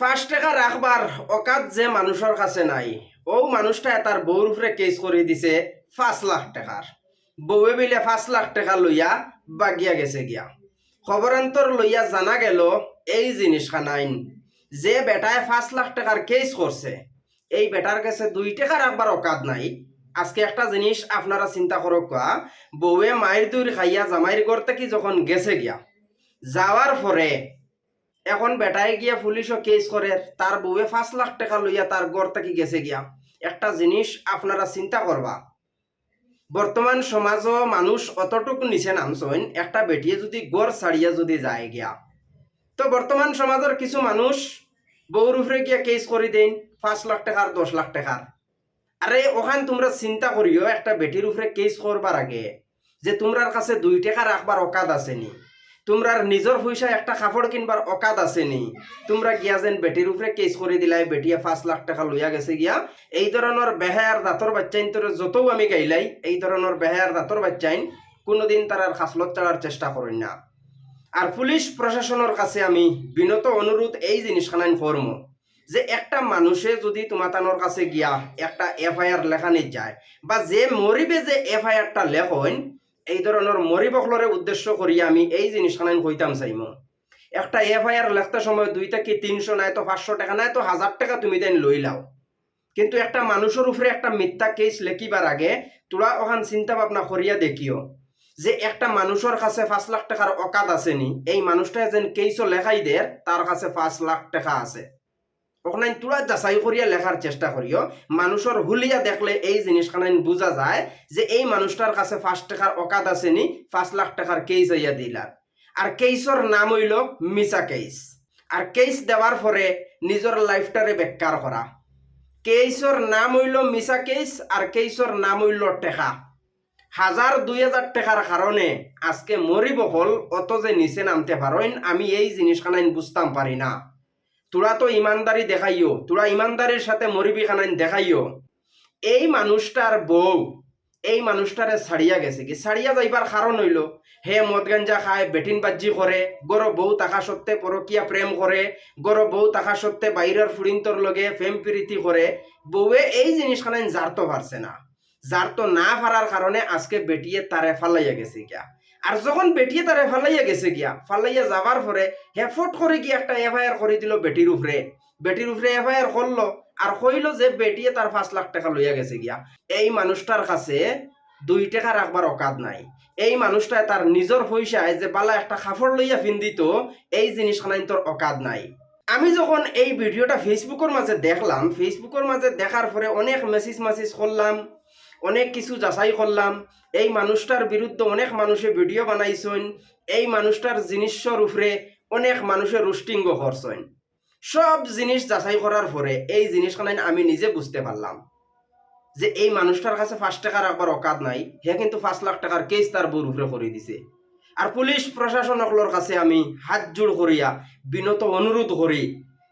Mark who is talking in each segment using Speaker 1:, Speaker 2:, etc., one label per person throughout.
Speaker 1: পাঁচ টাকা রাখবার অকাত যে মানুষের কাছে নাই ও মানুষটা তার বউর উপরে কেস করে দিছে পাঁচ লাখ টাকার বউয়ে বিলে পাঁচ লাখ টাকা লইয়া বাগিয়া গেছে গিয়া। খবরান্তর লইয়া জানা গেল, এই জিনিস খানাইন যে বেটায় পাঁচ লাখ টাকার কেস করছে এই বেটার কাছে দুই টাকা রাখবার অকাত নাই। আজকে একটা জিনিস আপনারা চিন্তা করক বউয়ে মায়ের দূর খাইয়া জামাইর ঘর থেকে যখন গেছে গিয়া যাওয়ার পরে এখন বেটায় গিয়া পুলিশও কেস করে, তার বউয়ে পাঁচ লাখ টাকা লইয়া তার ঘর থেকে গেছে গিয়া। একটা জিনিস আপনারা চিন্তা করবা। বর্তমান সমাজও মানুষ অতটুকু নিচে নামছইন, একটা বেটিয়ে যদি গড় ছাড়িয়া যদি যায় গিয়া। তো বর্তমান সমাজের কিছু মানুষ বউর উপরে গিয়া কেস করে দেন পাঁচ লাখ টাকার, দশ লাখ টাকার। আরে, ওখান তোমরা চিন্তা করিও, একটা বেটির উপরে কেস করবার আগে যে তোমরার কাছে দুই টাকা রাখবার অকাত আসেনি। তোমরার নিজের পয়সা একটা কাপড় কিনবার অকাত আছে নি? তোমরা গিয়া যেন বেটির উপরে কেস করে দিলাই, বেটিয়া পাঁচ লাখ টাকা লইয়া গেছে গিয়া। এই ধরনের বেহায়ার দাঁতর বাচ্চাইন তোর যতও আমি গাইলাই, এই ধরনের বেহায়ার দাঁতর বাচ্চাইন কোনোদিন তার আর খাসলত চালার চেষ্টা করেন না। আর পুলিশ প্রশাসনের কাছে আমি বিনত অনুরোধ এই জিনিসখানাইন করম যে একটা মানুষে যদি তোমাতানোর কাছে গিয়া, একটা এফআইআর লেখানি যায় বা যে মরিবে যে এফআইআরটা লেখইন এই ধরনের মরিবকলরে উদ্দেশ্য করিয়া আমি এই জিনিসখানাইন কইতাম, চাইম। একটা এফআইআর লেখতে সময় দুইটা কি তিনশো নাই তো পাঁচশো টাকা নাই তো হাজার টাকা তুমি দেন লই লাও। কিন্তু একটা মানুষের উপরে একটা মিথ্যা কেস লেখিবার আগে তোরা ওখান চিন্তা ভাবনা করিয়া দেখিও যে একটা মানুষের কাছে পাঁচ লাখ টাকার অকাত আসেনি এই মানুষটা যেন কেইসও লেখাই দের তার কাছে পাঁচ লাখ টাকা আছে। ওখানে তোরা যাচাই করিয়া লেখার চেষ্টা করিও। মানুষের হুলিয়া দেখলে এই জিনিসখানাইন বোঝা যায় যে এই মানুষটার কাছে পাঁচ টাকার অকাত আসেনি, পাঁচ লাখ টাকার কেস হইয়া দিলার আর কেসর নাম হইল মিসা কেস আর কেস দেওয়ার পরে নিজের লাইফটারে বেকার করা। কেসর নাম হইল মিসা কেস আর কেসর নাম হইল টেকা। হাজার দুই হাজার টাকার কারণে আজকে মরিব হল, অত যে নিচে নামতে পারেন আমি এই জিনিসখানাইন বুঝতাম পারি না। তোরা তো ইমানদারি দেখাইও, তোরা ইমানদারির সাথে মরিবি খানাইন দেখাইও। এই মানুষটার বউ, এই মানুষটারে ছাড়িয়া গেছে কি? ছাড়িয়া যাইবার কারণ হইল, হে মদ গাঞ্জা খায়, বেটিন বাজি করে, গর বউ তাকা সত্ত্বে পরকিয়া প্রেম করে, গর বউ তাকা সত্ত্বে বাইরের ফুরিন্তর লগে প্রেম প্রীতি করে, বউয়ে এই জিনিসখানাইন জারতো পারছে না। জারতো না পারার কারণে আজকে বেটিয়ে তারে ফালাইয়া গেছে গিয়া। আর যখন বেটিয়ে তারে ফালাইয়া গেছে গিয়া, ফালাইয়া যাবার পরে হেফট করে গিয়ে একটা এফআইআর করে দিল বেটির উপরে বেটির উপরে এফআইআর করল আর কইল যে বেটিয়ে তার পাঁচ লাখ টাকা লইয়া গেছে গিয়া। এই মানুষটার কাছে দুই টাকা রাখবার অকাত নাই। এই মানুষটা তার নিজের পয়সায় যে বালা একটা কাপড় লইয়া ফিন্দিত এই জিনিসখানাই তোর অকাত নাই। আমি যখন এই ভিডিওটা ফেসবুকের মাঝে দেখলাম ফেসবুকের মাঝে দেখার পরে অনেক মেসেজ মেসেজ করলাম অনেক কিছু যাচাই করলাম। এই মানুষটার বিরুদ্ধে অনেক মানুষে ভিডিও বানাইছেন। এই মানুষটার জিনিসের উপরে অনেক মানুষে রুস্টিংগ করছেন। সব জিনিস যাচাই করার পরে এই জিনিসখানে আমি নিজে বুঝতে পারলাম যে এই মানুষটার কাছে পাঁচ টাকা রাখবার অকাত নাই। হে কিন্তু পাঁচ লাখ টাকার কেস তার বউর উপরে করে দিছে। আর পুলিশ প্রশাসনকলোর কাছে আমি হাত জোড় করিয়া বিনত অনুরোধ করি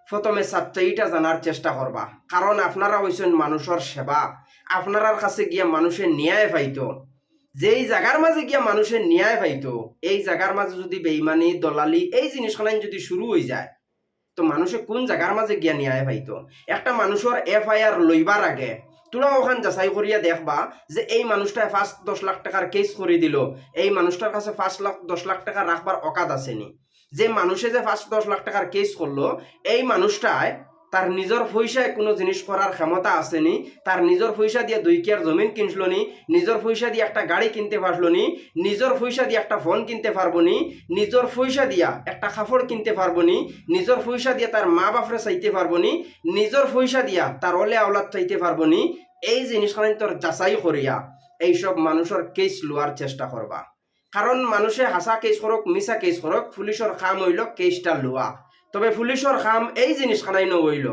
Speaker 1: প্রথমে সাচ্চাইটা জানার চেষ্টা করবা কারণ আপনারা হইছেন মানুষের সেবা আপনার কাছে গিয়া মানুষের ন্যায় পাইতো। যেই জায়গার মাঝে গিয়া মানুষের ন্যায় পাইতো, এই জায়গার মাঝে যদি বেইমানি, দলালি, এই জিনিসখানাই যদি শুরু হয়ে যায়, তো মানুষে কোন জায়গার মাঝে গিয়া ন্যায় পাইতো? একটা মানুষের এফআইআর লইবার আগে তোরা ওখান যাচাই করিয়া দেখবা যে এই মানুষটা ফার্স্ট দশ লাখ টাকার কেস করে দিল। এই মানুষটার কাছে পাঁচ লাখ, দশ লাখ টাকা রাখবার অকাত আসেনি যে মানুষে যে ফার্স্ট দশ লাখ টাকার কেস করল, এই মানুষটায় তার নিজের পয়সায় কোনো জিনিস করার ক্ষমতা আসেনি, তার নিজের পয়সা দিয়ে দুই কেয়ার জমিন কিনছিল নি নিজের পয়সা দিয়ে একটা গাড়ি কিনতে পারল নি নিজের পয়সা দিয়ে একটা ফোন কিনতে পারব নি নিজের পয়সা দিয়া একটা কাপড় কিনতে পারব নি নিজের পয়সা দিয়ে তার মা বাপরে চাইতে পারব নি নিজের পয়সা দিয়া তার অলে আওলাদ চাইতে পারব নি এই জিনিসখানি তোর যাচাই করিয়া এইসব মানুষের কেস লোয়ার চেষ্টা করবা। কারণ মানুষে হাসা কেস করক মিছা কেস করক পুলিশের খাম হইল কেসটা লোয়া তবে পুলিশের খাম এই জিনিসখানাই নহইল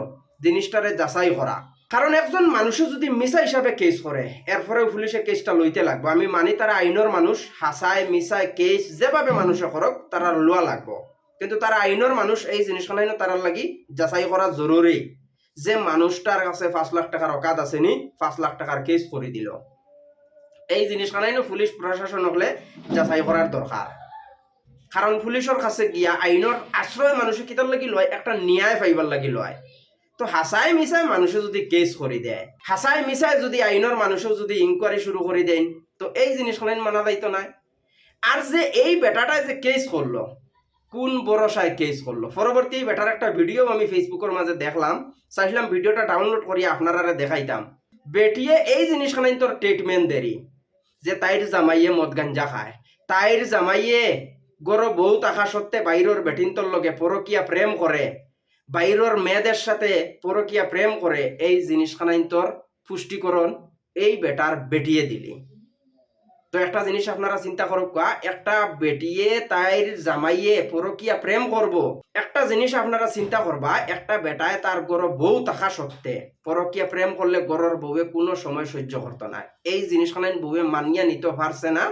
Speaker 1: জিনিসটারে যাচাই করা কারণ একজন মানুষে যদি মিছা হিসাবে কেস করে এরপরেও পুলিশে কেসটা লইতে লাগবো। আমি মানি তারা আইনের মানুষ হাসায় মিছায় কেস যেভাবে মানুষে করক তারা লোয়া লাগবো। কিন্তু তারা আইনের মানুষ এই জিনিসখানাই তারার লাগি যাচাই করা জরুরি যে মানুষটার কাছে পাঁচ লাখ টাকার অকাত আসেনি পাঁচ লাখ টাকার কেস করে দিল। এই জিনিসখানাই পুলিশ প্রশাসন হলে যাচাই করার দরকার কারণ পুলিশের কাছে গিয়া আইনের আশ্রয় মানুষে কিতার লাগি লয়, একটা ন্যায় পাইবার লাগি লয়। তো হাসাই মিসাই মানুষে যদি কেস করে দেয় হাসাই মিসাই যদি আইনের মানুষও যদি ইনকোয়ারি শুরু করে দেন তো এই জিনিসগুলো মানা যাইতো নাই। আর যে এই বেটাটা যে কেস করল কোন বড়সায় কেস করল পরবর্তী বেটার একটা ভিডিও আমি ফেসবুকের মাঝে দেখলাম। চাইছিলাম ভিডিওটা ডাউনলোড করি আপনারা দেখাইতাম বেটিয়ে এই জিনিসখানে তোর ট্রিটমেন্ট দেরি যে তাইর জামাইয়ে মদ গাঞ্জা খায়। তাইর জামাইয়ে গরো বহুত আশা সত্ত্বে বাইরের বেটিনতর লগে পরকিয়া প্রেম করে বাইরের মেয়েদের সাথে পরকিয়া প্রেম করে এই জিনিসখানাইন তোর পুষ্টিকরণ এই বেটার বেটিয়ে দিলি। তো একটা জিনিস আপনারা চিন্তা করুক একটা বেটিয়ে তাইর জামাইয়ে পরকিয়া প্রেম করব একটা জিনিস আপনারা চিন্তা করবা, একটা বেটায় তার গড় বউ থাকা সত্ত্বে পরকিয়া প্রেম করলে গড়ের বউয়ে কোনো সময় সহ্য করতো না। এই জিনিসখানে বউয়ে মানিয়া নিতে পারছে না,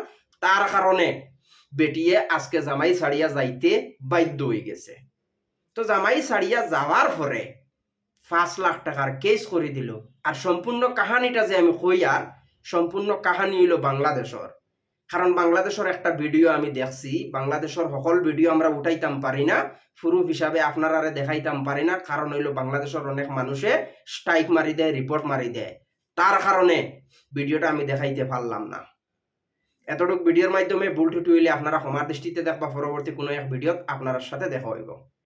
Speaker 1: তার কারণে বেটিয়ে আজকে জামাই ছাড়িয়া যাইতে বাধ্য হয়ে গেছে। তো জামাই ছাড়িয়া যাওয়ার পরে পাঁচ লাখ টাকার কেস করে দিল। আর সম্পূর্ণ কাহানিটা যে আমি কই আর সম্পূর্ণ কাহানি হইল বাংলাদেশর। কারণ বাংলাদেশের একটা ভিডিও আমি দেখছি, বাংলাদেশের সকল ভিডিও আমরা উঠাইতাম পারি না, প্রুফ হিসাবে আপনারা দেখাইতাম পারি না, কারণ হইল বাংলাদেশের অনেক মানুষে স্ট্রাইক মারি দেয়, রিপোর্ট মারি দেয়। তার কারণে ভিডিওটা আমি দেখাইতে পারলাম না। এতটুক ভিডিওর মাধ্যমে ভুল টুটি হইলে আপনারা সমার দৃষ্টিতে দেখবা, পরবর্তী কোনো এক ভিডিওত আপনার সাথে দেখা হইব।